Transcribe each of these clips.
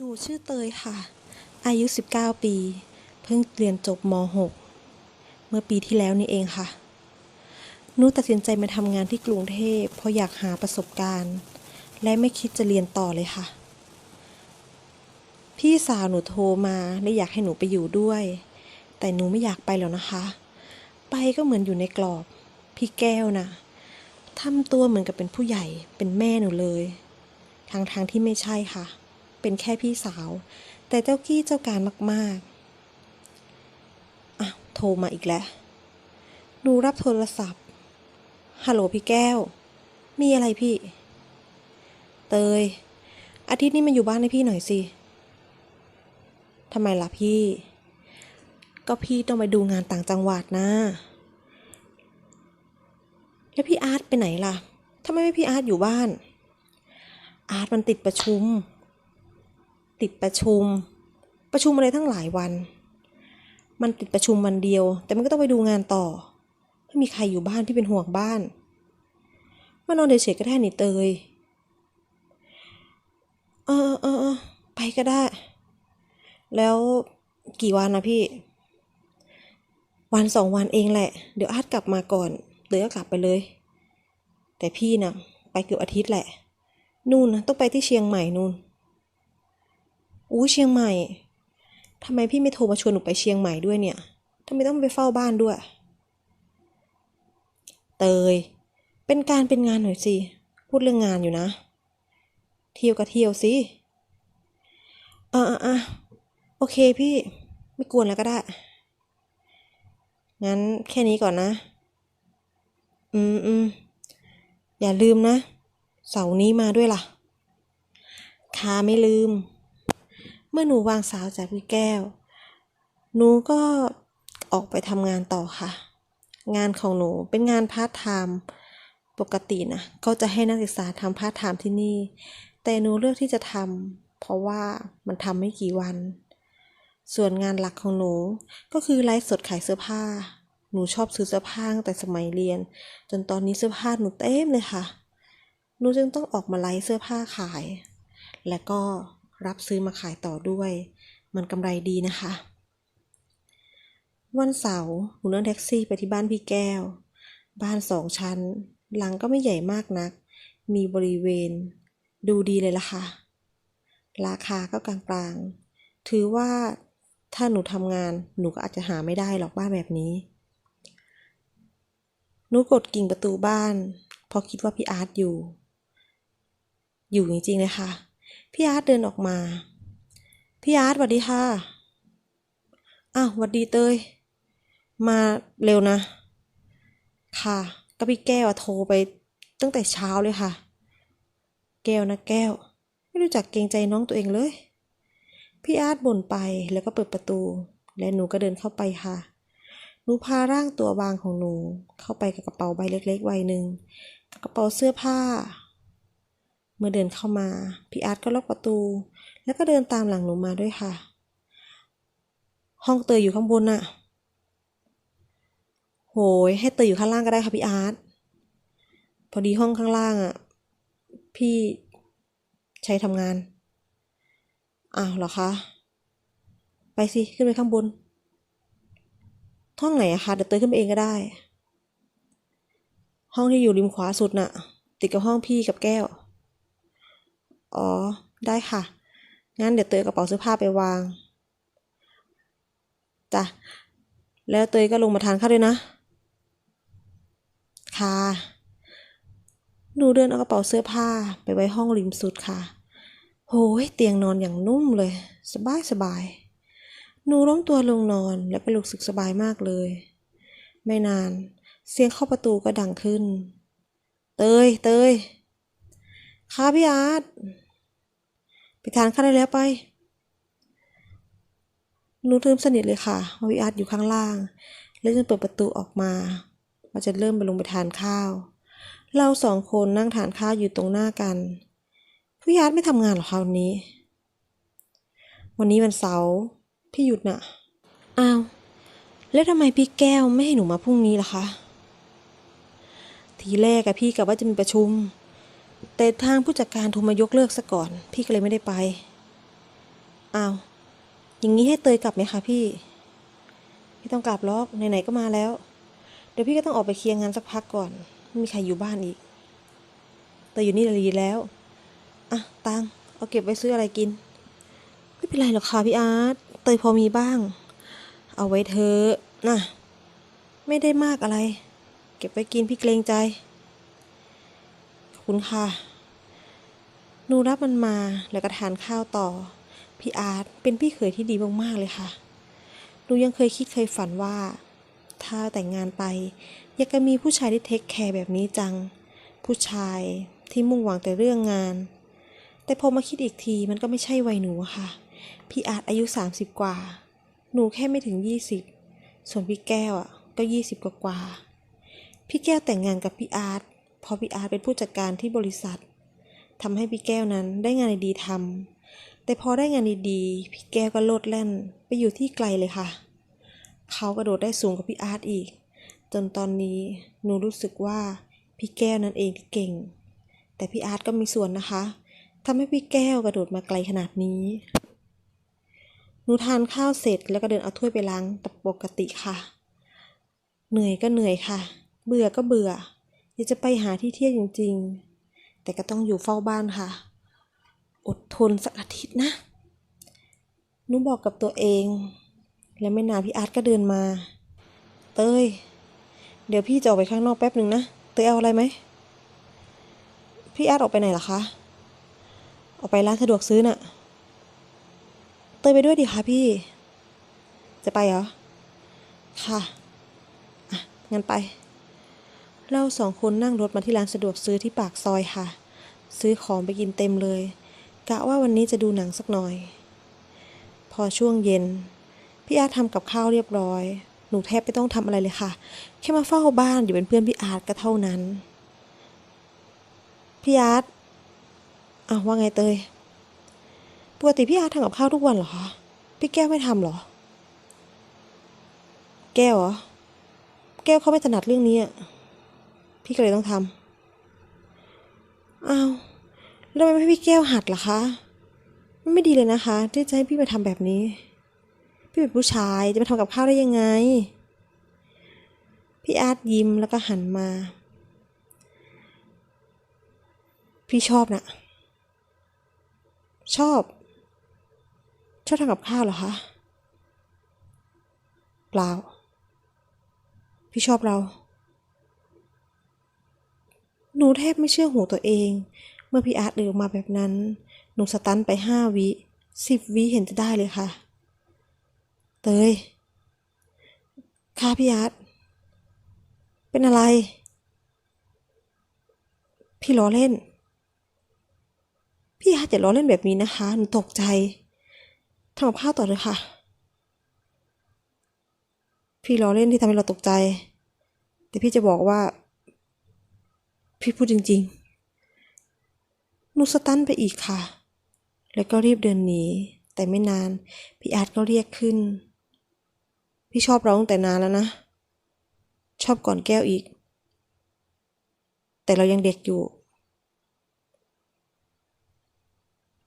หนูชื่อเตยค่ะ อายุ 19 ปี เพิ่งเรียนจบม .6 เมื่อปีที่แล้วนี่เองค่ะ หนูตัดสินใจมาทำงานที่กรุงเทพเพราะอยากหาประสบการณ์ และไม่คิดจะเรียนต่อเลยค่ะ พี่สาวหนูโทรมาและอยากให้หนูไปอยู่ด้วย แต่หนูไม่อยากไปแล้วนะคะ ไปก็เหมือนอยู่ในกรอบ พี่แก้วนะทำตัวเหมือนกับเป็นผู้ใหญ่เป็นแม่หนูเลย ทางทางที่ไม่ใช่ค่ะ เป็นแค่พี่สาว แต่เจ้ากี้เจ้าการมากๆอะโทรมาอีกแล้วหนูรับโทรศัพท์ ฮัลโหลพี่แก้ว มีอะไรพี่ เตย อาทิตย์นี้มาอยู่บ้านให้พี่หน่อยสิทำไมล่ะพี่ ก็พี่ต้องไปดูงานต่างจังหวัดนะแล้วพี่อาร์ตไปไหนล่ะทำไมไม่พี่อาร์ตอยู่บ้าน อาร์ตมันติดประชุม ติดประชุม ประชุมอะไรทั้งหลายวัน มันติดประชุมวันเดียว แต่มันก็ต้องไปดูงานต่อ ไม่มีใครอยู่บ้านที่เป็นห่วงบ้านมานอนเฉยๆก็ได้นี่เตย เออเออเออไปก็ได้ แล้วกี่วันนะพี่ วันสองวันเองแหละ เดี๋ยวอาร์ตกลับมาก่อนเตยก็กลับไปเลย แต่พี่นะ่ะไปเกือบอาทิตย์แหละ นู่นนะต้องไปที่เชียงใหม่นู่น อู้เชียงใหม่ทำไมพี่ไม่โทรมาชวนหนูไปเชียงใหม่ด้วยเนี่ยทำไมต้องไปเฝ้าบ้านด้วย เตย เป็นการเป็นงานหน่อยสิ พูดเรื่องงานอยู่นะ เที่ยวก็เที่ยวสิอะอะอะโอเคพี่ ไม่กวนแล้วก็ได้ งั้นแค่นี้ก่อนนะ อืมอืมอย่าลืมนะ เสาร์นี้มาด้วยล่ะค่ะไม่ลืม มื่อหนูวางสาวจากพี่แก้ว หนูก็ออกไปทำงานต่อค่ะ งานของหนูเป็นงานพาร์ทไทม์ปกตินะเขาจะให้นักศึกษาทำพาร์ทไทม์ที่นี่ แต่หนูเลือกที่จะทำเพราะว่ามันทำไม่กี่วัน ส่วนงานหลักของหนูก็คือไลฟ์สดขายเสื้อผ้า หนูชอบซื้อเสื้อผ้าตั้งแต่สมัยเรียน จนตอนนี้เสื้อผ้าหนูเต็มเลยค่ะ หนูจึงต้องออกมาไลฟ์เสื้อผ้าขาย และก็ รับซื้อมาขายต่อด้วย มันกำไรดีนะคะ วันเสาร์หนูนั่งแท็กซี่ไปที่บ้านพี่แก้ว บ้านสองชั้น หลังก็ไม่ใหญ่มากนัก มีบริเวณ ดูดีเลยล่ะค่ะ ราคาก็กลางๆ ถือว่าถ้าหนูทำงานหนูก็อาจจะหาไม่ได้หรอกบ้านแบบนี้ หนูกดกิ่งประตูบ้านเพราะคิดว่าพี่อาร์ตอยู่ อยู่จริงๆเลยค่ะ พี่อาร์ตเดินออกมา พี่อาร์ตสวัสดีค่ะ อ้าวสวัสดีเตย มาเร็วนะ ค่ะก็พี่แก้วอะโทรไปตั้งแต่เช้าเลยค่ะ แก้วนะแก้ว ไม่รู้จักเกรงใจน้องตัวเองเลย พี่อาร์ตบ่นไปแล้วก็เปิดประตู และหนูก็เดินเข้าไปค่ะหนูพาร่างตัวบางของหนูเข้าไปกับกระเป๋าใบเล็กๆใบหนึ่งกระเป๋าเสื้อผ้า เมื่อเดินเข้ามาพี่อาร์ตก็ล็อกประตู แล้วก็เดินตามหลังหนูมาด้วยค่ะ ห้องเตยอยู่ข้างบนน่ะ โหย ให้เตยอยู่ข้างล่างก็ได้ค่ะพี่อาร์ตพอดีห้องข้างล่างอะ พี่ใช้ทำงาน อ้าวเหรอคะ ไปสิ ขึ้นไปข้างบนห้องไหนอะคะเดี๋ยวเตยขึ้นไปเองก็ได้ ห้องที่อยู่ริมขวาสุดน่ะ ติดกับห้องพี่กับแก้ว อ๋อ ได้ค่ะ งั้นเดี๋ยวเตยกระเป๋าเสื้อผ้าไปวาง จ้ะ แล้วเตยก็ลงมาทานข้าวด้วยนะ ค่ะ หนูเดินเอากระเป๋าเสื้อผ้าไปไว้ห้องริมสุดค่ะ โหย เตียงนอนอย่างนุ่มเลย สบายสบาย หนูล้มตัวลงนอนและก็รู้สึกสบายมากเลย ไม่นาน เสียงเข้าประตูก็ดังขึ้น เตย เตย ค่ะพี่อาร์ตไปทานข้าวได้แล้วไปหนูลืมสนิทเลยค่ะว่าพี่อาร์ตอยู่ข้างล่าง แล้วจึงเปิดประตูออกมาว่าจะเริ่มไปลงไปทานข้าว เราสองคนนั่งทานข้าวอยู่ตรงหน้ากันพี่อาร์ตไม่ทำงานหรอคะวันนี้ วันนี้วันเสาร์พี่หยุดน่ะอ้าวแล้วทำไมพี่แก้วไม่ให้หนูมาพรุ่งนี้ล่ะคะ ทีแรกอะพี่กับว่าจะมีประชุม แต่ทางผู้จัดการโทรมายกเลิกซะก่อน พี่ก็เลยไม่ได้ไป อ้าว อย่างนี้ให้เตยกลับไหมคะพี่ ไม่ต้องกลับหรอกไหนๆก็มาแล้ว เดี๋ยวพี่ก็ต้องออกไปเคลียร์งานสักพักก่อน ไม่มีใครอยู่บ้านอีกเตยอยู่นี่ดีแล้วอะตังเอาเก็บไว้ซื้ออะไรกิน ไม่เป็นไรหรอกค่ะพี่อาร์ต เตยพอมีบ้าง เอาไว้เถอนะไม่ได้มากอะไร เก็บไว้กินพี่เกรงใจ คุณค่ะหนูรับมันมาแล้วก็ทานข้าวต่อ พี่อาร์ตเป็นพี่เขยที่ดีมากๆเลยค่ะหนูยังเคยคิดเคยฝันว่า ถ้าแต่งงานไป อยากจะมีผู้ชายที่เทคแคร์แบบนี้จัง ผู้ชายที่มุ่งหวังแต่เรื่องงาน แต่พอมาคิดอีกทีมันก็ไม่ใช่วัยหนูค่ะ พี่อาร์ตอายุ 30 กว่า หนูแค่ไม่ถึง 20 ส่วนพี่แก้วอะก็ 20 กว่ากว่าพี่แก้วแต่งงานกับพี่อาร์ต พอพี่อาร์ตเป็นผู้จัดการที่บริษัททำให้พี่แก้วนั้นได้งานดีๆทำแต่พอได้งานดีๆพี่แก้วก็โลดแล่นไปอยู่ที่ไกลเลยค่ะ เขากระโดดได้สูงกว่าพี่อาร์ตอีก จนตอนนี้หนูรู้สึกว่าพี่แก้วนั่นเองที่เก่ง แต่พี่อาร์ตก็มีส่วนนะคะทำให้พี่แก้วกระโดดมาไกลขนาดนี้ หนูทานข้าวเสร็จแล้วก็เดินเอาถ้วยไปล้างตามปกติค่ะ เหนื่อยก็เหนื่อยค่ะ เบื่อก็เบื่อ อยากจะไปหาที่เที่ยวจริง ๆ แต่ก็ต้องอยู่เฝ้าบ้านค่ะ อดทนสักอาทิตย์นะหนูบอกกับตัวเอง แล้วไม่นานพี่อาร์ตก็เดินมา เต้ย เดี๋ยวพี่จะออกไปข้างนอกแป๊บหนึ่งนะ เต้ยเอาอะไรไหม พี่อาร์ตออกไปไหนล่ะคะ ออกไปร้านสะดวกซื้อน่ะ เตยไปด้วยดิคะพี่ จะไปเหรอ ค่ะ อะ งั้นไป เราสองคนนั่งรถมาที่ร้านสะดวกซื้อที่ปากซอยค่ะ ซื้อของไปกินเต็มเลย กะว่าวันนี้จะดูหนังสักหน่อย พอช่วงเย็น พี่อาร์ตทำกับข้าวเรียบร้อย หนูแทบไม่ต้องทำอะไรเลยค่ะ แค่มาเฝ้าบ้านอยู่เป็นเพื่อนพี่อาร์ตก็เท่านั้น พี่อาร์ตอ้าวว่าไงเตยปกติพี่อาร์ตทำกับข้าวทุกวันเหรอคะพี่แก้วไม่ทำเหรอ แก้วเหรอ แก้วเขาไม่ถนัดเรื่องนี้อะ พี่ก็เลยต้องทำอ้าวแล้วทำไมไม่ให้พี่แก้วหัดล่ะคะ มันไม่ดีเลยนะคะ ที่จะให้พี่มาทำแบบนี้ พี่เป็นผู้ชายจะมาทำกับข้าวได้ยังไง พี่อาร์ตยิ้มแล้วก็หันมา พี่ชอบนะชอบ ชอบทำกับข้าวเหรอคะ เปล่า พี่ชอบเรา หนูแทบไม่เชื่อหูตัวเอง เมื่อพี่อาร์ตเดินออกมาแบบนั้น หนูสตันไปห้าวิสิบวิเห็นจะได้เลยค่ะ เตยค่ะพี่อาร์ตเป็นอะไร พี่ล้อเล่น พี่อาร์ตอย่าล้อเล่นแบบนี้นะคะ หนูตกใจทำกับข้าวต่อเลยค่ะ พี่ล้อเล่นที่ทำให้เราตกใจ แต่พี่จะบอกว่า พี่พูดจริงๆหนูสตันไปอีกค่ะ แล้วก็รีบเดินหนี แต่ไม่นาน พี่อาร์ตก็เรียกขึ้น พี่ชอบเราตั้งแต่นานแล้วนะ ชอบก่อนแก้วอีก แต่เรายังเด็กอยู่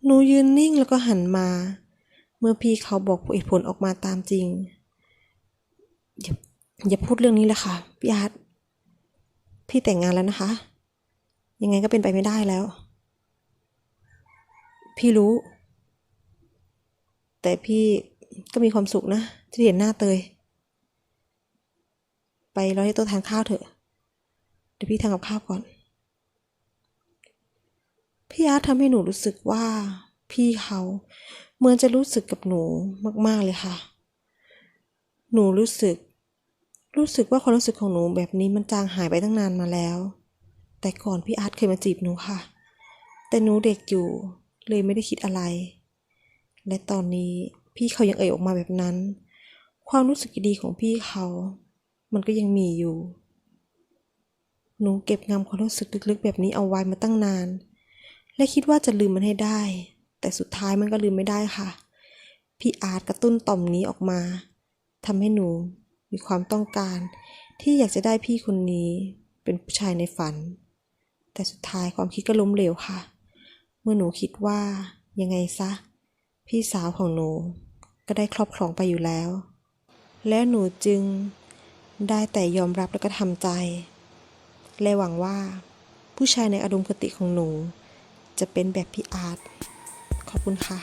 หนูยืนนิ่งแล้วก็หันมา เมื่อพี่เขาบอกเหตุผลออกมาตามจริง อย่าอย่าพูดเรื่องนี้เลยค่ะ พี่อาร์ตพี่แต่งงานแล้วนะคะ ยังไงก็เป็นไปไม่ได้แล้ว พี่รู้ แต่พี่ก็มีความสุขนะ ที่เห็นหน้าเตย ไปรอที่โต๊ะทานข้าวเถอะ เดี๋ยวพี่ทำกับข้าวก่อน พี่อาร์ตทำให้หนูรู้สึกว่าพี่เขาเหมือนจะรู้สึกกับหนูมากๆเลยค่ะ หนูรู้สึก รู้สึกว่าความรู้สึกของหนูแบบนี้มันจางหายไปตั้งนานมาแล้ว แต่ก่อนพี่อาร์ตเคยมาจีบหนูค่ะ แต่หนูเด็กอยู่เลยไม่ได้คิดอะไร และตอนนี้พี่เขายังเอ่ยออกมาแบบนั้น ความรู้สึกดีของพี่เขา มันก็ยังมีอยู่ หนูเก็บงำความรู้สึกลึกๆ แบบนี้เอาไว้มาตั้งนาน และคิดว่าจะลืมมันให้ได้ แต่สุดท้ายมันก็ลืมไม่ได้ค่ะ พี่อาร์ตกระตุ้นต่อมนี้ออกมาทำให้หนูมีความต้องการที่อยากจะได้พี่คนนี้เป็นผู้ชายในฝัน แต่สุดท้ายความคิดก็ล้มเหลวค่ะ เมื่อหนูคิดว่ายังไงซะ พี่สาวของหนูก็ได้ครอบครองไปอยู่แล้ว และหนูจึงได้แต่ยอมรับแล้วก็ทำใจ และหวังว่า ผู้ชายในอารมณ์คติของหนู จะเป็นแบบพี่อาร์ตขอบคุณค่ะ